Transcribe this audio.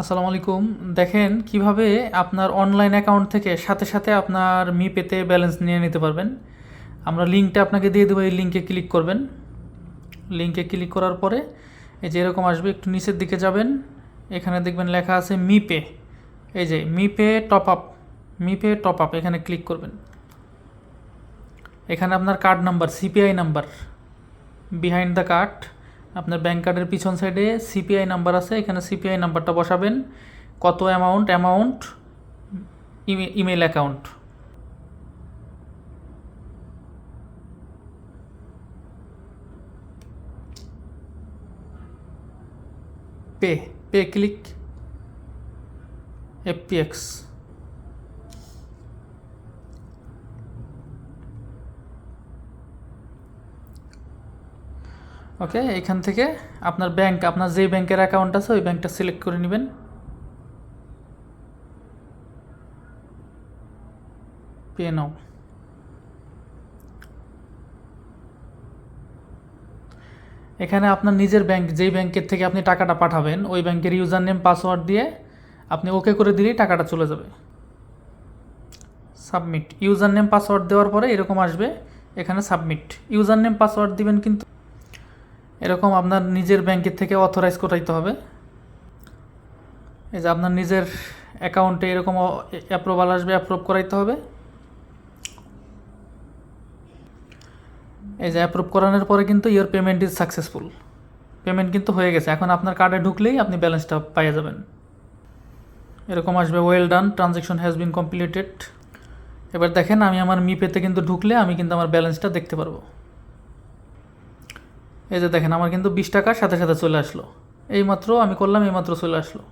আসসালামু আলাইকুম। দেখেন কীভাবে আপনার অনলাইন অ্যাকাউন্ট থেকে সাথে সাথে আপনার মি পেতে ব্যালেন্স নিয়ে নিতে পারবেন। আমরা লিঙ্কটা আপনাকে দিয়ে দেবো, এই লিঙ্কে ক্লিক করবেন। লিঙ্কে ক্লিক করার পরে এই যে এরকম আসবে, একটু নিচের দিকে যাবেন। এখানে দেখবেন লেখা আছে মি পে এই যে Mi pay top up Mi pay top up এখানে ক্লিক করবেন। এখানে আপনার card number CPI number behind the card আপনার ব্যাংক কার্ডের পিছন সাইডে সিপিআই নাম্বার আছে, এখানে সিপিআই নাম্বারটা বসাবেন। কত amount amount email account pay pay click FPX okay এখান থেকে আপনার ব্যাংক আপনার যে ব্যাংকের অ্যাকাউন্ট আছে, ওই ব্যাংকটা সিলেক্ট করে নেবেন। পে নাও এখানে আপনার নিজের ব্যাংক যেই ব্যাংকের থেকে আপনি টাকাটা পাঠাবেন, ওই ব্যাংকের ইউজার নেম পাসওয়ার্ড দিয়ে আপনি ওকে করে দিলেই টাকাটা চলে যাবে। সাবমিট ইউজার নেম পাসওয়ার্ড দেওয়ার পরে এরকম আসবে, এখানে সাবমিট ইউজার নেম পাসওয়ার্ড দিবেন কিন্তু এরকম আপনার নিজের ব্যাংকের থেকে অথরাইজ করাইতে হবে। এই যে আপনার নিজের অ্যাকাউন্টে এরকম অ্যাপ্রুভাল আসবে অ্যাপ্রুভ করাইতে হবে। এই যে অ্যাপ্রুভ করানোর পরে কিন্তু your payment is successful payment কিন্তু হয়ে গেছে। এখন আপনার কার্ডে ঢুকলেই আপনি ব্যালেন্সটা পাইয়ে যাবেন। এরকম আসবে well done transaction has been completed এবার দেখেন আমি আমার মি পেতে কিন্তু ঢুকলে আমি কিন্তু আমার ব্যালেন্সটা দেখতে পারব। এই যে দেখেন, আমার কিন্তু বিশ টাকার সাথে সাথে চলে আসলো। এইমাত্র আমি করলাম, এইমাত্র চলে আসলো।